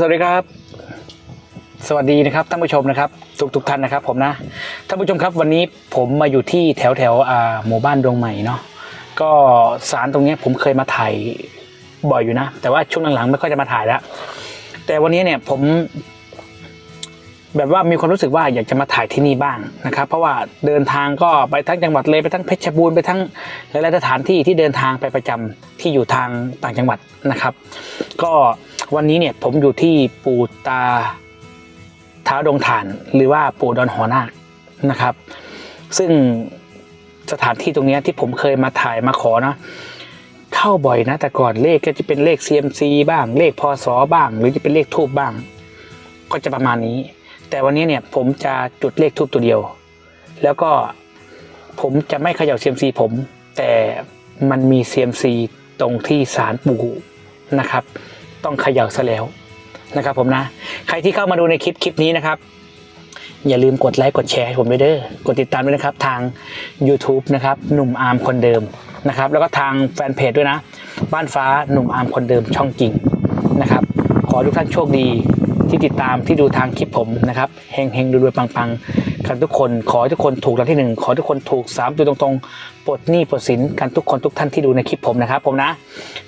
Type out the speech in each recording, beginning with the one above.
สวัสดีครับ สวัสดีนะครับท่านผู้ชมนะครับทุกทุกท่านนะครับ ผมนะท่านผู้ชมครับวันนี้ผมมาอยู่ที่แถวแถวอ่าหมู่บ้านดวงใหม่เนาะก็สารตรงนี้ผมเคยมาถ่ายบ่อยอยู่นะ แต่ว่าช่วงหลังๆไม่ค่อยจะมาถ่ายแล้วแต่วันนี้เนี่ยผม แบบว่ามีความรู้สึกว่าอยากจะมาถ่ายที่นี่บ้างนะครับ เพราะว่าเดินทางก็ไปทั้งจังหวัดเลยไปทั้งเพชรบูรณ์ไปทั้งหลายๆสถานที่ที่เดินทางไปประจำที่อยู่ทางต่างจังหวัดนะครับ ก็วันนี้เนี่ยผมอยู่ที่ปูตาท้าวดงฐาน หรือว่าปู่ดอนหอนาคนะครับ ซึ่งสถานที่ตรงนี้ที่ผมเคยมาถ่ายมาขอเนาะเข้าบ่อยนะ แต่ก่อนเลขก็จะเป็นเลข CMC บ้างเลขพศบ้าง หรือจะเป็นเลขทูบบ้าง ก็จะประมาณนี้ แต่วันนี้เนี่ยผมจะจุดเลขทูบตัวเดียว แล้วก็ผมจะไม่เขย่า CMC ผม แต่มันมี CMC ตรงที่ศาลปู่นะครับ ต้องเขย่าซะแล้วนะครับผมนะ ใครที่เข้ามาดูในคลิปคลิปนี้นะครับ อย่าลืมกดไลค์กดแชร์ให้ผมด้วยเด้อกดติดตามด้วยนะครับ ทาง YouTube นะครับหนุ่มอาร์มคนเดิมนะครับ แล้วก็ทางแฟนเพจด้วยนะ บ้านฟ้าหนุ่มอาร์มคนเดิมช่องจริงนะครับ ขอทุกท่านโชคดี ที่ติดตามที่ดูทางคลิปผมนะครับเฮงเฮงรวยๆปังๆกันทุกคนขอให้ทุกคนถูกรางวัลที่หนึ่งขอให้ทุกคนถูกสามตัวตรงๆปลดหนี้ปลดสินกันทุกคนทุกท่านที่ดูในคลิปผมนะครับ ผมนะ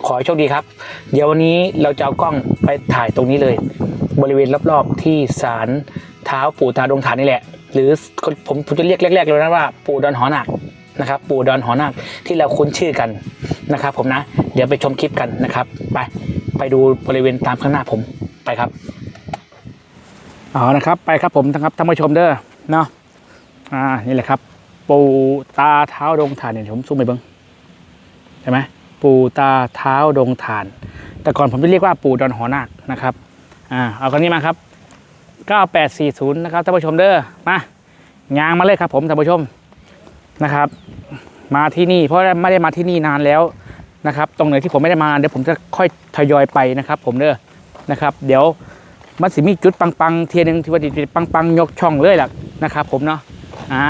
ขอให้โชคดีครับ เดี๋ยววันนี้เราจะเอากล้องไปถ่ายตรงนี้เลย บริเวณรอบๆที่ศาลเท้าปู่ตาดงฐานนี่แหละ หรือผมผมจะเรียกแรกๆเลยนะว่าปู่ดอนหอนาคนะครับ ปู่ดอนหอนาคที่เราคุ้นชื่อกันนะครับ ผมนะ เดี๋ยวไปชมคลิปกันนะครับ ไปไปดูบริเวณตามข้างหน้าผมไปครับ เอานะครับไปครับผมนะครับท่านผู้ชมเด้อเนาะอ่านี่แหละครับ ปูตาเท้าดงฐานเนี่ยผมซูมไปเบิ้งใช่ไหมปูตาเท้าดงฐาน แต่ก่อนผมจะเรียกว่าปูดอนหอนาคนะครับอ่าเอาคนนี้มาครับ 9840 นะครับท่านผู้ชมเด้อมายางมาเลยครับผมท่านผู้ชมนะครับ มาที่นี่เพราะไม่ได้มาที่นี่นานแล้วนะครับ ตรงไหนที่ผมไม่ได้มาเดี๋ยวผมจะค่อยทยอยไปนะครับ ผมเด้อนะครับ เดี๋ยว มันสิมีจุดปังๆเทียหนึงที่ว่าดิปังๆยกช่องเลยล่ะนะครับ ผมเนาะอ่า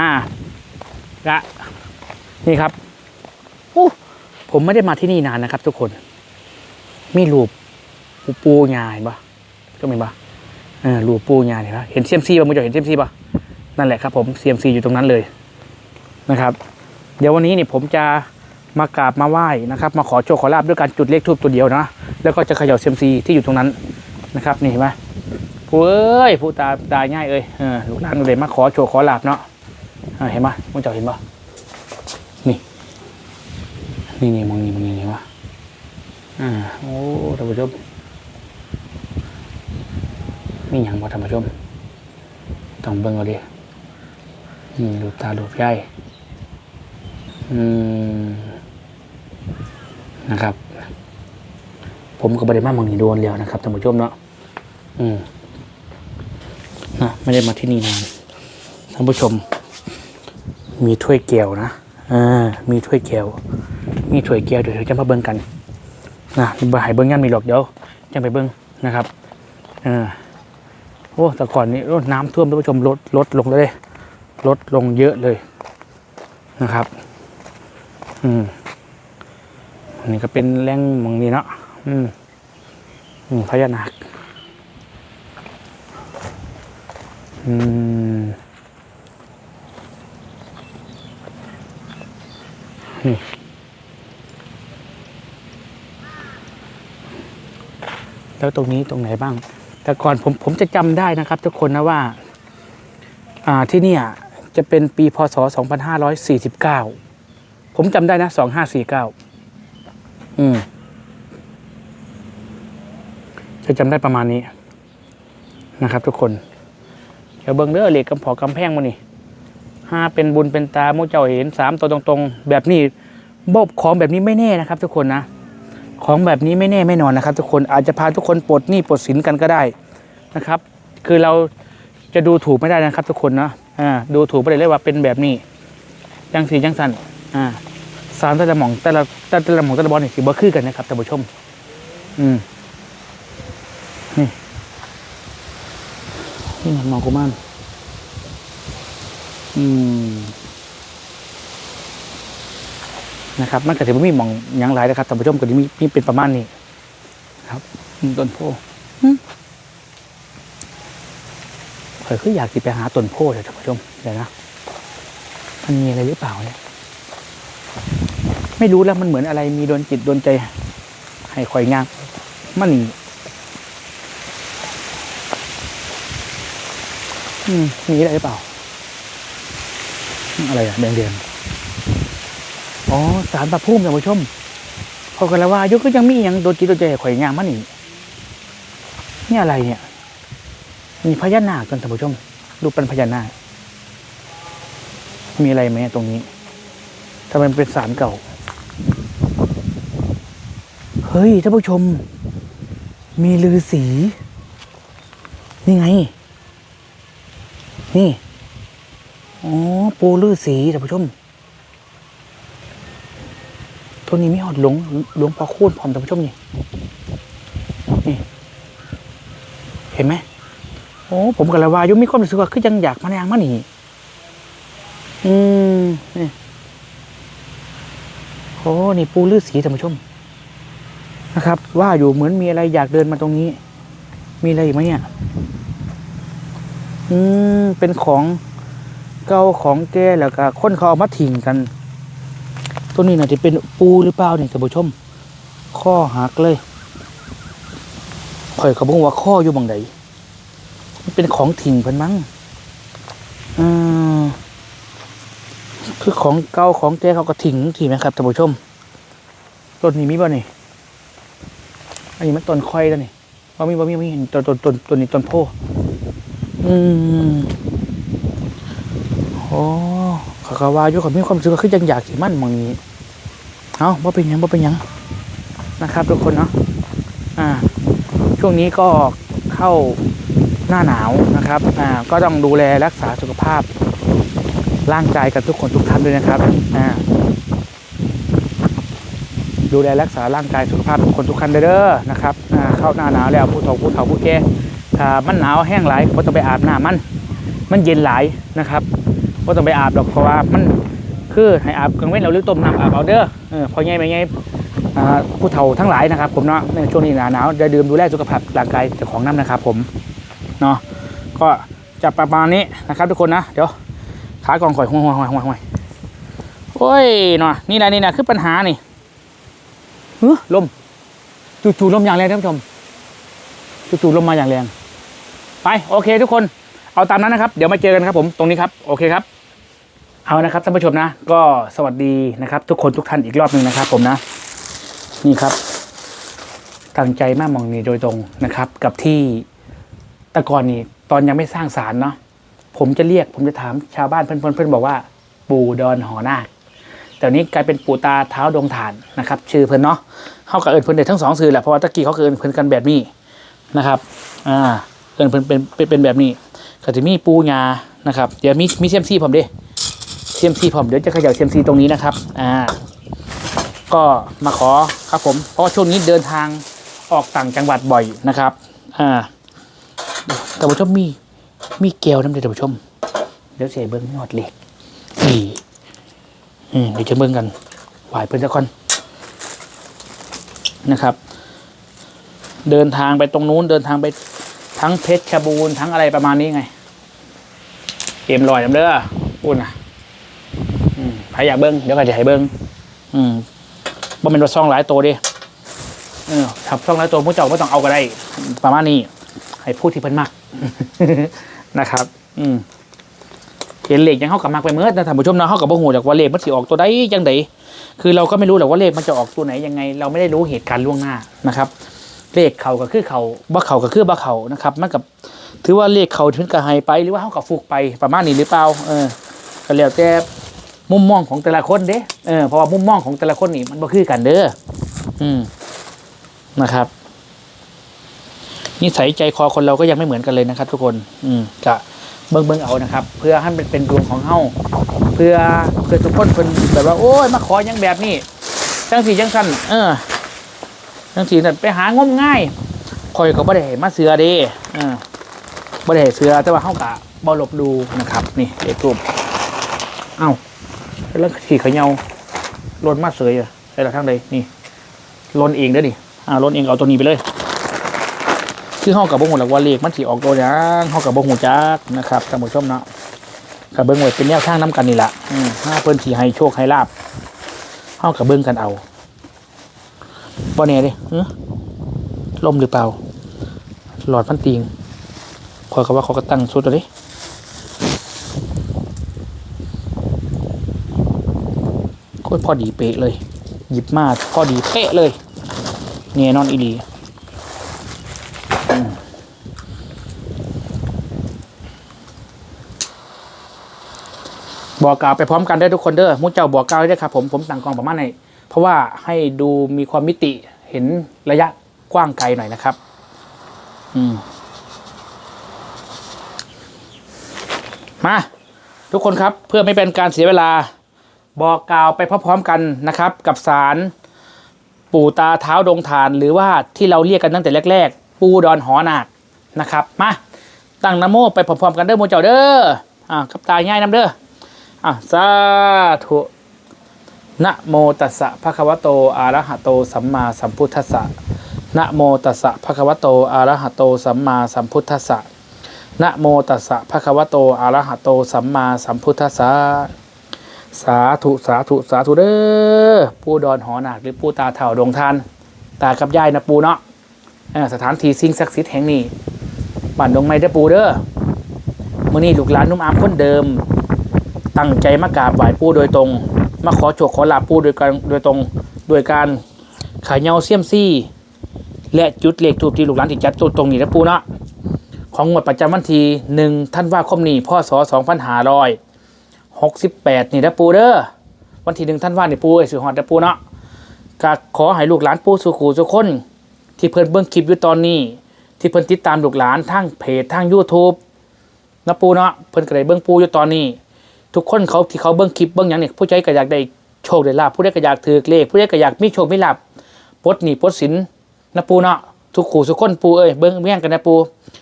ละนี่ครับอู้ผมไม่ได้มาที่นี่นานนะครับ ทุกคน มีรูปปูปูงาเห็นปะก็เห็นปะเออรูปปูงาเห็นปะเห็นเซียมซีป่ะมึงจะเห็นเซียมซีป่ะนั่นแหละครับผมเซียมซีอยู่ตรงนั้นเลยนะครับ เดี๋ยววันนี้เนี่ยผมจะมากราบมาไหว้นะครับ มาขอโชคขอลาบด้วยการจุดเลขทูบตัวเดียวนะ แล้วก็จะเขย่าเซียมซีที่อยู่ตรงนั้น นะครับ นี่เห็นปะผู้เอ้ยผู้ตาตาง่ายเอ้ยอลูกหลานเลยมาขอโชคขอลาบเนาะเห็นปะมึงจะเห็นปะนี่ นี่นี่มองนี่มองนี่เห็นปะอ่าโอ้ท่านผู้ชมมีอย่างบ่ท่านผู้ชมต้องเบิ่งเอาดินี่ดูตาดูกใหญ่อืมนะครับ ผมก็ไม่ได้มามองนี่โดนแล้วนะครับท่านผู้ชมเนาะ อืมนะไม่ได้มาที่นี่นานท่านผู้ชม มีถ้วยแก้วนะอ่ามีถ้วยแก้วมีถ้วยแก้วเดี๋ยวจะมาเบิ่งกันนะบ่ใหายเบิ้งยันมีหรอกเดี๋ยวจังไปเบิ้งนะครับเออโอ้แต่ก่อนนี้โอ้น้ำท่วมท่านผู้ชมลดลดลงเลยลดลงเยอะเลยนะครับ อืมอันนี้ก็เป็นแรงมองนี้เนาะอืมอืมพญานาค อืมนี่แล้วตรงนี้ตรงไหนบ้าง แต่ก่อนผมผมจะจำได้นะครับ ทุกคนนะว่า อ่าที่เนี่ยจะเป็นปีพศ 2549 ผมจำได้นะ 2549 อืม จะจำได้ประมาณนี้นะครับทุกคน เดี๋ยวเบิ้งเด้อเหล็กกำพอกำแพงมานี่ห้าเป็นบุญเป็นตามูเจ้าเห็นสามตัวตรงๆ แบบนี้บบของแบบนี้ไม่แน่นะครับ ทุกคนนะ ของแบบนี้ไม่แน่ไม่นอนนะครับ ทุกคนอาจจะพาทุกคนปลดหนี้ปลดสินกันก็ได้นะครับ คือเราจะดูถูกไม่ได้นะครับ ทุกคนนะอ่าดูถูกไม่ได้เลยว่าเป็นแบบนี้ยังสียังสันอ่าสารแต่ละหม่องแต่ละแต่ละหม่องแต่ละบอลนี่สีบ่คือกันนะครับท่านผู้ชม อืม นี่มันมองกูมันอืมนะครับ มันก็ถือว่ามีหมองหยังหลายนะครับท่านผู้ชมก็จะมีมีเป็นประมาณนี้ ครับอืมต้นโพอืมข่อยคืออยากสิไปหาต้นโพธิ์เลยท่านผู้ชมเดี๋ยวนะมันมีอะไรหรือเปล่าเนี่ยไม่รู้แล้วมันเหมือนอะไรมีโดนจิตโดนใจให้ข่อยงางมันนี่ อืมมีอะไรหรือเปล่า อะไรอะแดงเดียงอ๋อสารพระพุ่มท่านผู้ชม พอกันแล้วว่าอายุก็ยังมีอย่างโดนจิตโดนใจข่อยงางมันนี่นี่อะไรเนี่ย มีพญานาคกันท่านผู้ชมดูเป็นพญานาค มีอะไรไหมตรงนี้ทำไมเป็นสารเก่า เฮ้ยท่านผู้ชม มีลือสี นี่ไง นี่ อ๋อ ปูลือสีท่านผู้ชม ตัวนี้ไม่หอดหลงหลวงพ่อคูณพร้อมท่านผู้ชมนี่ นี่ เห็นไหมโอ้ ผมกับละวายุมีความรู้สึกว่าคือยังอยากมาแนงมาหนีอืม นี่ โอ้ นี่ปูลือสีท่านผู้ชม นะครับ ว่าอยู่เหมือนมีอะไรอยากเดินมาตรงนี้ มีอะไรอีกไหมเนี่ย อืมเป็นของเก่าของแก่แล้วก็คนเขาเอามาทิ้งกัน ตัวนี้น่าจะเป็นปูหรือเปล่าเนี่ยท่านผู้ชม ข้อหักเลยข่อยเขาบอกว่าข้ออยู่บังใดมันเป็นของทิ้งเพิ่นมั้งอืมคือของเก่าของแก่เขาก็ทิ้งทีไหมครับท่านผู้ชมต้นนี้มีบ่นี่อันนี้มันต้นค่อยแล้วนี่ว่ามีว่ามีว่ามีต้นต้นต้นต้นนี้ต้นโพ อืมโอ้เขาก็ว่าอยู่เขามีความรู้สึกคือยังอยากสิมั่นมองนี้เอาว่าเป็นยังว่าเป็นยังนะครับ ทุกคนเนาะอ่า ช่วงนี้ก็เข้าหน้าหนาวนะครับ อ่า ก็ต้องดูแลรักษาสุขภาพ ร่างกายกับทุกคนทุกท่านด้วยนะครับ อ่า ดูแลรักษาร่างกายสุขภาพทุกคนทุกท่านเด้อนะครับ อ่า เข้าหน้าหนาวแล้วผู้เฒ่าผู้เฒ่าผู้แก่ ถ้ามันหนาวแห้งหลายก็ต้องไปอาบน้ำมัน มันเย็นหลายนะครับก็ต้องไปอาบดอกเพราะว่ามันคือให้อาบกลางเว้นเราหรือต้มน้ำอาบเอาเด้อเออพอไงไปไงผู้เฒ่าทั้งหลายนะครับ ผมเนาะในช่วงนี้หนาหนาวจะดื่มดูแลสุขภาพร่างกายเจ้าของน้ำนะครับ ผมเนาะก็จะประมาณนี้นะครับทุกคนนะเดี๋ยวขากองข่อยห่วยห่วยห่วยห่วยห่วยโอ้ยเนาะนี่แหละนี่นะคือปัญหานี่เฮ้อลมจู่ๆลมอย่างแรงท่านผู้ชมจู่ๆลมมาอย่างแรง ไปโอเคทุกคนเอาตามนั้นนะครับ เดี๋ยวมาเจอกันครับผมตรงนี้ครับโอเคครับ เอานะครับท่านผู้ชมนะ ก็สวัสดีนะครับ ทุกคนทุกท่านอีกรอบหนึ่งนะครับ ผมนะ นี่ครับ ตั้งใจมากมองนี่โดยตรงนะครับ กับที่ตะกอนนี่ตอนยังไม่สร้างศาลเนาะผมจะเรียกผมจะถามชาวบ้านเพื่อนๆเพื่อนบอกว่า ปู่ดอนหอนาคแต่นี้กลายเป็นปู่ตาเท้าดงฐานนะครับ ชื่อเพื่อนเนาะเขากับเอิญเพื่อนเด็ทั้งสองสื่อแหละเพราะว่าตะกี้เขาเอิญเพื่อนกันแบบนี้นะครับ อ่า เอิญเพื่อนเป็นเป็นเป็นแบบนี้ก็จะมีปูยานะครับเดี๋ยวมีมีเซียมซีผมดิเซียมซีผมเดี๋ยวจะขย่าเซียมซีตรงนี้นะครับอ่าก็มาขอครับผมเพราะว่าช่วงนี้เดินทางออกต่างจังหวัดบ่อยนะครับอ่าแต่ผู้ชมมีมีแก้วน้ำเดือดผู้ชม เดี๋ยวเสียเบิ้งยอดเหล็กนี่อืมเดี๋ยวจะเบิ้งกันหวายเพื่อนสักคนนะครับ เดินทางไปตรงนู้นเดินทางไป ทั้งเพชรชบูรณ์ทั้งอะไรประมาณนี้ไง เกมลอยน้ำเด้อพูดนะอืมใครอยากเบิ้งเดี๋ยวก็จะให้เบิ้งอืมบ่เป็นว่าซ่องหลายตัวดิเออถ้าซ่องหลายตัวผู้เจ้าไม่ต้องเอาก็ได้ ประมาณนี้ ให้พูดที่เพิ่นมักนะครับ อืมเห็นเลขยังเข้ากับมักไปเมื่อนะท่านผู้ชมนะเข้ากับบ่หูจากว่าเลขมันสิออกตัวใดจังไดคือเราก็ไม่รู้หรอกว่าเลขมันจะออกตัวไหนยังไง เราไม่ได้รู้เหตุการณ์ล่วงหน้านะครับ เลขเขาก็คือเขาบ่เขาก็คือบ่เขานะครับมันกับถือว่าเลขเขาถึงกับให้ไปหรือว่าเขากับฟุกไปประมาณนี้หรือเปล่าเออก็แล้วแต่มุมมองของแต่ละคนเด้เออเพราะว่ามุมมองของแต่ละคนนี่มันบ่คือกันเด้ออืมนะครับนิสัยใจคอคนเราก็ยังไม่เหมือนกันเลยนะครับ ทุกคน อืมจะเบิ่งเบิ่งเอานะครับ เพื่อให้มันเป็นดวงของเฮาเพื่อเพื่อทุกคนเพิ่นแบบว่า โอ้ยมาขอยังแบบนี้จังสีจังสั้นเออ จังสีนั่นไปหางมง่ายคอยก็บ่ได้มาเสือเด้เออบ่ได้เสือแต่ว่าเฮากะบ่หลบดูนะครับ นี่เด็กรูปเอ้าแล้วขี่เขยาลนมาเสยอะใส่ละทางใดนี่ลนเองเด้อดิอ่าลนเองเอาตัวนี้ไปเลยคือห้องกับบ่หูหลักว่าเลขมันสิออกตัวหยังห้องกับบ่หูจักนะครับท่านผู้ชมเนาะกับเบิ่งไว้เป็นแนวทางน้กันนี่ละห้าเพิ่นสิให้โชคให้ลาบห้องกับเบิ่งกันเอา บ่แน่เด้เออลมหรือเปล่า หลอดมันติงขอยก็ว่าเขาก็ตั้งสุดแล้วเดิโคตรพอดีเป๊ะเลย หยิบมาพอดีเป๊ะเลย เนี่ยนอนอีหลีบอกกล่าวไปพร้อมกันได้ทุกคนเด้อมุ้เจ้าบอกกล่าวได้ครับผมผมตั้งกองประมาณไหน เพราะว่าให้ดูมีความมิติเห็นระยะกว้างไกลหน่อยนะครับ อืม มา ทุกคนครับเพื่อไม่เป็นการเสียเวลา บอกกล่าวไปพร้อมๆกันนะครับ กับสารปู่ตาเท้าดงฐาน หรือว่าที่เราเรียกกันตั้งแต่แรก ๆ ปูดอนหอนาคนะครับ มาตั้งนโมไปพร้อมๆกันเด้อโมเจ้าเด้ออ่ากับตาง่ายน้ำเด้ออะสาธุ นะโมตัสสะภะคะวะโตอะระหะโตสัมมาสัมพุทธัสสะนะโมตัสสะภะคะวะโตอะระหะโตสัมมาสัมพุทธัสสะนะโมตัสสะภะคะวะโตอะระหะโตสัมมาสัมพุทธัสสะสาธุสาธุสาธุเด้อปูดอนหอนาคหรือปูตาเถ่าดงทานตากับยายนะปูเนาะสถานที่สิ่งศักดิ์สิทธิ์แห่งนี้บ้านดงไม้เด้อปูเด้อมื้อนี้ลูกหลานนุ่มอามคนเดิม ตั้งใจมากราบไหว้ปูโดยตรง มาขอโชคขอลาบปูโดยการโดยตรงโดยการขายเงาเสียมซี่ และจุดเลขทูบที่ลูกหลานที่จัดตัวตรงนี้นะปูเนาะของงวดประจำวันที่หนึ่งท่านว่าคมนี้พ่อสอสองพันหารอยหกสิบแปดนี่นะปูเด้อวันที่หนึ่งท่านว่านี่ปูไอ้สุหอดนะปูเนาะก็ขอให้ลูกหลานปูสุขูสุคน ที่เพิ่นเบิ่งคลิปอยู่ตอนนี้ ที่เพิ่นติดตามลูกหลานทั้งเพจทั้ง YouTube นะปูเนาะเพิ่นก็ได้เบิ่งปูอยู่ตอนนี้ ทุกคนเขาที่เขาเบิ่งคลิปเบิ่งยังเนี่ยผู้ใจก็อยากได้โชคได้ลาภผู้ใดก็อยากถือเลขผู้ใดก็อยากมีโชคมีลาภปดหนีปดสินนะปูเนาะทุกขู่ทุกคนปูเอ้ยเบิ่งแย่งกันนะปู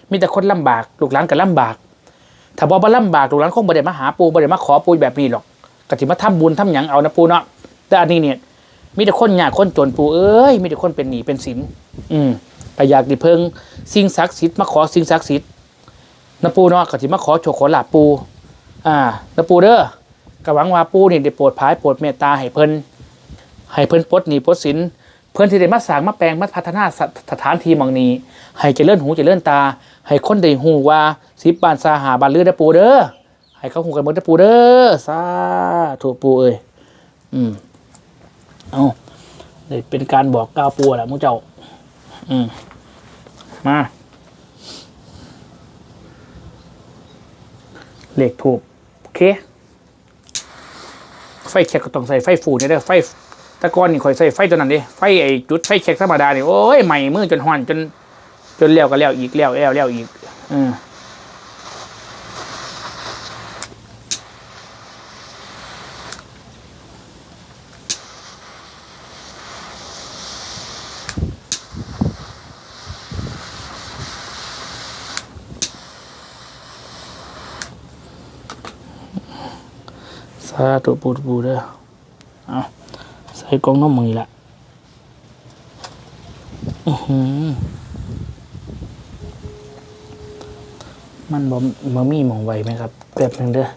มีแต่คนลำบากลูกหลานก็ลำบาก ถ้าบ่บ่ลำบากลูกหลานคงบ่ได้มาหาปูบ่ได้มาขอปูแบบนี้หรอกก็สิมาทำบุญทำหยังเอานะปูเนาะแต่อันนี้เนี่ยมีแต่คนยากคนจนปูเอ้ยมีแต่คนเป็นหนีเป็นสินอืมก็อยากด้เพิ่งสิ่งศักดิ์สิทธิ์มาขอสิ่งศักดิ์สิทธิ์นะปูเนาะก็สิมาขอโชคขอลาบปู อ่านะปูเด้อก็หวังว่าปูนี่ได้โปรดภายโปรดเมตตาให้เพิ่นให้เพิ่นปลดหนี้ปลดสินเพิ่นที่ได้มาสร้างมาแปลงมาพัฒนาสถานที่มองนี้ ให้เจริญหูเจริญตา ให้คนได้หูว่าสิบบานซาหาบานเลือดปูเด้อให้เขาหูกันหมดเด้อปูเด้อสาธุปูเอ้ยอืมเอาเลยเป็นการบอกกล่าวปูแหละมุเจ้า อืมมาเลขถูก เคไฟแช็กก็ต้องใส่ไฟฟูนี่เด้อไฟตะกอนนี่คอยใส่ไฟตัวนั้นดิไฟไอจุดไฟแช็กธรรมดานี่โอ้ยใหม่มือจนห้อนจนจนเลี้ยวก็เลี้ยวอีกเลี้ยวแล้วเลี้ยวอีกอืม สาธุปูปูเด้อเอาใส่กล่องน้ำมือละอือหือมันบ่บ่มีหมองไวไหมครับแป๊บหนึงเด้อ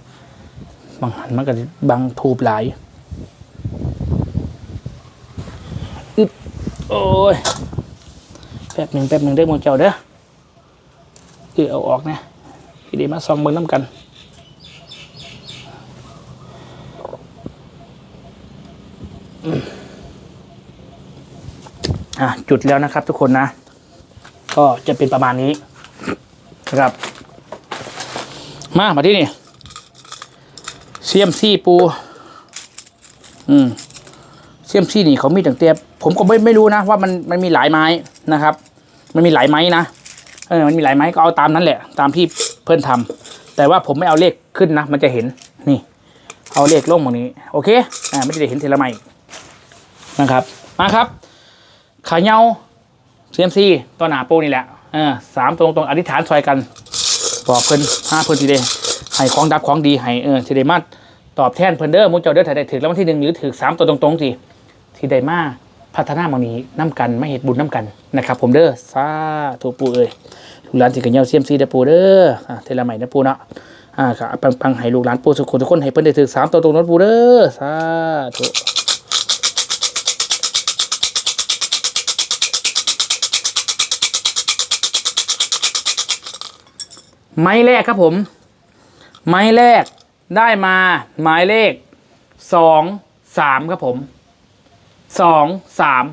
บางหันมันก็บังทูบหลายอึบโอ้ยแป๊บหนึ่งแป๊บหนึ่งเด้อมองเจ้าเด้อคือเอาออกนะพี่ดีมาซองเบิ่งน้ำกันอืมอะ จุดแล้วนะครับ ทุกคนนะ ก็จะเป็นประมาณนี้นะครับ มามาที่นี่เซียมซี่ปู อืมเซียมซี่นี่เขามีตั้งแต่ผมก็ไม่ไม่รู้นะว่ามันมันมีหลายไม้นะครับ มันมีหลายไม้นะเออมันมีหลายไม้ก็เอาตามนั้นแหละ ตามที่เพื่อนทำแต่ว่าผมไม่เอาเลขขึ้นนะ มันจะเห็นนี่ เอาเลขลงตรงนี้ โอเคอ่าไม่ได้เห็นทีละไม้นะครับ มาครับ ขาเงาเซียมซีตัวหนาปูนี่แหละเออสามตรงตรงอธิษฐานซอยกันบอกเพิ่นห้าเพิ่นทีเดให้ของดับของดีให้เออสิได้มาตอบแทนเพิ่นเด้อมุเจ้าเด้อถ้าได้ถือแล้ววันที่หนึ่งหรือถือสามตัวตรงๆสิสิได้มาพัฒนาหมองนี้น้ำกันไม่เหตุบุญน้ำกันนะครับ ผมเด้อสาธุปูเอ้ยลูกหลานสิกันเยาเซียมซีเด้อปูเด้ออ่าเทละใหม่นะปูเนาะอ่าครับปังปังให้ลูกหลานปูสุขคนทุกคนให้เพิ่นได้ถึงสามตัวตรงนั้นปูเด้อสาธุ ไม้แรกครับผม ไม้แรกได้มาหมายเลขสองสามครับผมสองสาม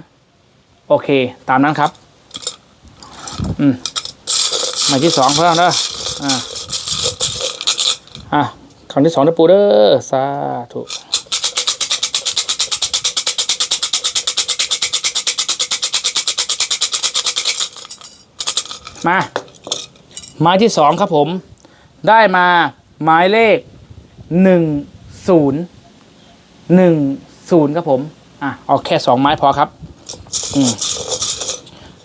โอเค ตามนั้นครับ อืมหมายที่สองเพื่อนเด้ออ่าอะคำที่สองนะปูเด้อสาธุมา หมายที่สองครับผม ได้มาหมายเลขหนึ่งศูนย์หนึ่งศูนย์ครับผม อะเอาแค่สองไม้พอครับ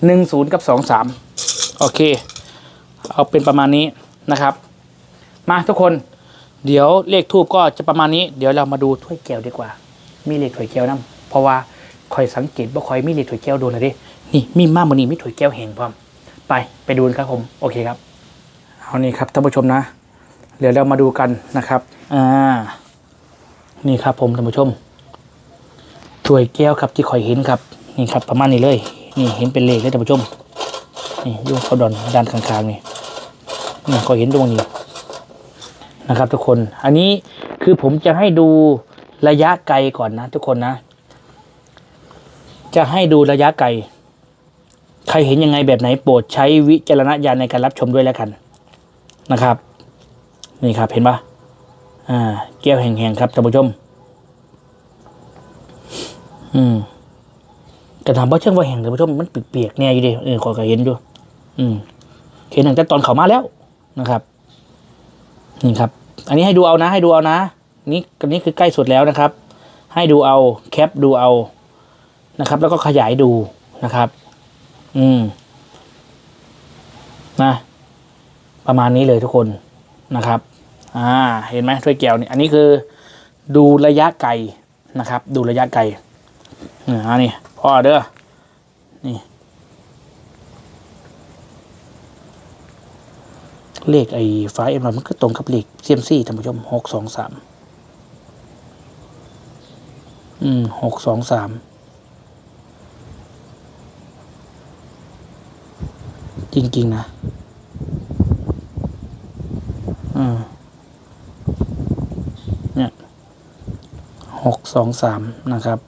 หนึ่งศูนย์กับสองสามโอเค เอาเป็นประมาณนี้นะครับ มาทุกคน เดี๋ยวเลขทูบก็จะประมาณนี้ เดี๋ยวเรามาดูถ้วยแก้วดีกว่า มีเลขถ้วยแก้วนํเพราะว่าคอยสังเกตว่าคอยมีเลขถ้วยแก้วโดนเลยดินี่มีมากมันนี่มีถ้วยแก้วแห่งพร้อมไปไปดูนครับผม โอเคครับ เอานี่ครับท่านผู้ชมนะเดี๋ยวเรามาดูกันนะครับ อ่า นี่ครับผมท่านผู้ชมถ้วยแก้วครับที่คอยเห็นครับ นี่ครับประมาณนี้เลย นี่เห็นเป็นเลขเลยท่านผู้ชม นี่ยุ่งเขาดอนด้านข้างๆนี่นี่คอยเห็นตรงนี้นะครับ ทุกคน อันนี้คือผมจะให้ดูระยะไกลก่อนนะ ทุกคนนะ จะให้ดูระยะไกล ใครเห็นยังไงแบบไหนโปรดใช้วิจารณญาณในการรับชมด้วยแล้วกัน นะครับ นี่ครับเห็นปะอ่าแก้วแห้งๆครับท่านผู้ชม อืมแต่ถามว่าเชื่องว่าแห้งท่านผู้ชมมันเปียกๆแน่อยู่ดิเออขอยก็เห็นอยู่อืมเห็นตั้งแต่ตอนเขามาแล้วนะครับนี่ครับ อันนี้ให้ดูเอานะ ให้ดูเอานะนี่อันนี้คือใกล้สุดแล้วนะครับ ให้ดูเอาแคปดูเอานะครับ แล้วก็ขยายดูนะครับ อืม นะ ประมาณนี้เลยทุกคนนะครับอ่าเห็นไหมถ้วยแก้วนี่อันนี้คือดูระยะไกลนะครับ ดูระยะไกลอ่านี่พ่อเด้อนี่เลขไอ้ฟ้าเอ็มรอยมันก็ตรงกับเลขเซียมซี่ท่านผู้ชมหกสองสามอืมหกสองสามจริง ๆ นะ อืมเนี่ยหกสองสามนะครับ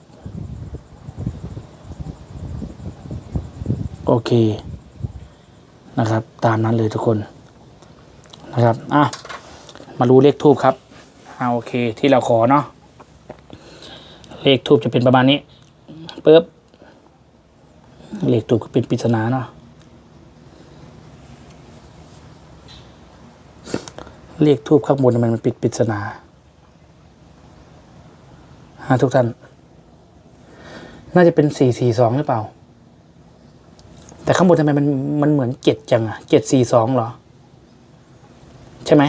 โอเคนะครับ ตามนั้นเลยทุกคนนะครับอะมารู้เลขทูบครับเอาโอเคที่เราขอเนาะเลขทูบจะเป็นประมาณนี้ปึ๊บเลขทูบเป็นปริศนาเนาะ เลขทูบข้างบนทำไมมันปิดปริศนาฮะทุกท่าน น่าจะเป็นสี่สี่สองหรือเปล่า แต่ข้างบนทำไมมันมันเหมือนเจ็ดจังอะเจ็ดสี่สองเหรอ ใช่ไหม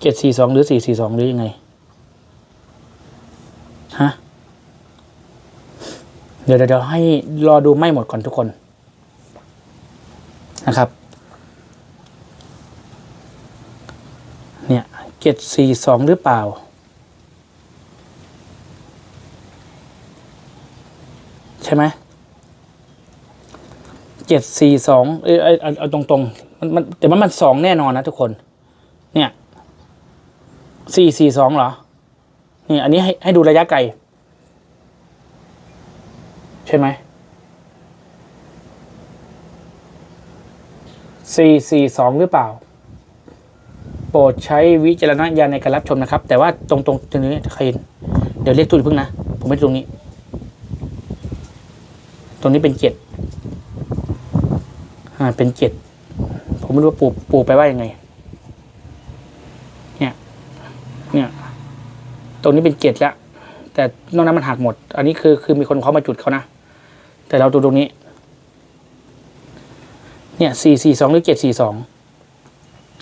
เจ็ดสี่สองหรือสี่สี่สองหรือยังไงฮะเดี๋ยวเดี๋ยวเดี๋ยวให้รอดูไม่หมดก่อนทุกคนนะครับ เจ็ดสี่สองหรือเปล่า ใช่ไหมเจ็ดสี่สองเออเอาเอาเอาตรงๆมันมันแต่ว่ามันสองแน่นอนนะทุกคน เนี่ยสี่สี่สองเหรอ นี่อันนี้ให้ให้ดูระยะไกล ใช่ไหมสี่สี่สองหรือเปล่า ดใช้วิจารณญาณในการรับชมนะครับ แต่ว่าตรงตรงตรงนี้ใครเห็นเดี๋ยวเรียกตู้อีกพึ่งนะ ผมไม่ตรงนี้ ตรงนี้เป็นเจ็ดอ่าเป็นเจ็ดผมไม่รู้ว่าปูปูไปว่ายังไง เนี่ย เนี่ย ตรงนี้เป็นเจ็ดแล้วแต่นอกนั้นมันหักหมด อันนี้คือคือมีคนเขามาจุดเขานะ แต่เราดูตรงนี้ เนี่ยสี่สี่สองหรือเจ็ดสี่สอง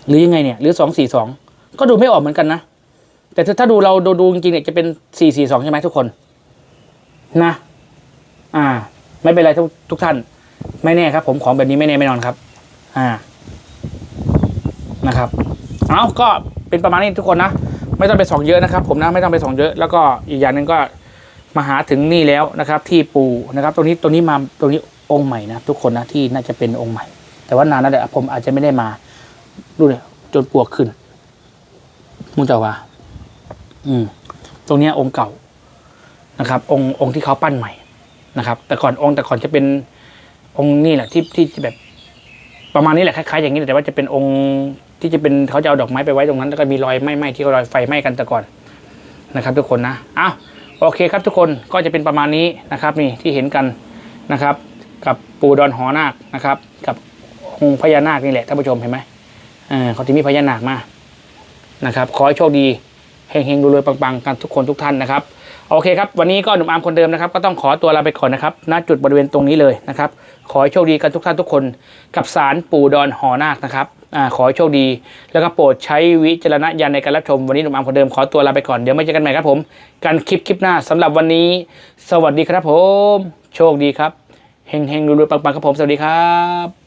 หรือยังไงเนี่ยหรือสองสี่สองก็ดูไม่ออกเหมือนกันนะ แต่ถ้าดูเราดูดูจริงๆเนี่ยจะเป็นสี่สี่สองใช่ไหมทุกคน นะ อ่า ไม่เป็นไรทุกทุกท่าน ไม่แน่ครับ ผมของแบบนี้ไม่แน่ไม่นอนครับ อ่านะครับเอาก็เป็นประมาณนี้ทุกคนนะไม่ต้องไปส่องเยอะนะครับ ผมนะไม่ต้องไปส่องเยอะ แล้วก็อีกอย่างหนึ่งก็มาหาถึงนี่แล้วนะครับ ที่ปูนะครับ ตรงนี้ตรงนี้มาตรงนี้องค์ใหม่นะทุกคนนะที่น่าจะเป็นองค์ใหม่ แต่ว่านานแล้วแหละผมอาจจะไม่ได้มา ดูเลยจนปวกขึ้นมุงจะว่าอืม ตรงนี้องค์เก่านะครับ องค์องค์ที่เขาปั้นใหม่นะครับ แต่ก่อนองค์แต่ก่อนจะเป็นองค์นี่แหละที่ที่แบบประมาณนี้แหละคล้ายๆอย่างนี้แต่ว่าจะเป็นองค์ที่จะเป็นเขาจะเอาดอกไม้ไปไว้ตรงนั้น แล้วก็มีรอยไหม้ๆที่รอยไฟไหม้กันแต่ก่อนนะครับ ทุกคนนะอ้าวโอเคครับทุกคนก็จะเป็นประมาณนี้นะครับ นี่ที่เห็นกันนะครับ กับปูดอนหอนาคนะครับ กับองค์พญานาคนี่แหละท่านผู้ชมเห็นไหม เขาจะมีพญานาคมานะครับขอให้โชคดีเฮงๆรวยๆปังๆกันทุกคนทุกท่านนะครับโอเคครับวันนี้ก็หนุ่มอาร์มคนเดิมนะครับก็ต้องขอตัวลาไปก่อนนะครับณจุดบริเวณตรงนี้เลยนะครับขอให้โชคดีกันทุกท่านทุกคนกับสารปู่ดอนหอนาคนะครับอ่าขอให้โชคดี แล้วก็โปรดใช้วิจารณญาณในการรับชมวันนี้หนุ่มอาร์มคนเดิมขอตัวลาไปก่อนเดี๋ยวไม่เจอกันใหม่ครับผมกันคลิปคลิปหน้าสำหรับวันนี้ สวัสดีครับผม โชคดีครับเฮงเฮงๆรวยๆปังๆครับผมสวัสดีครับ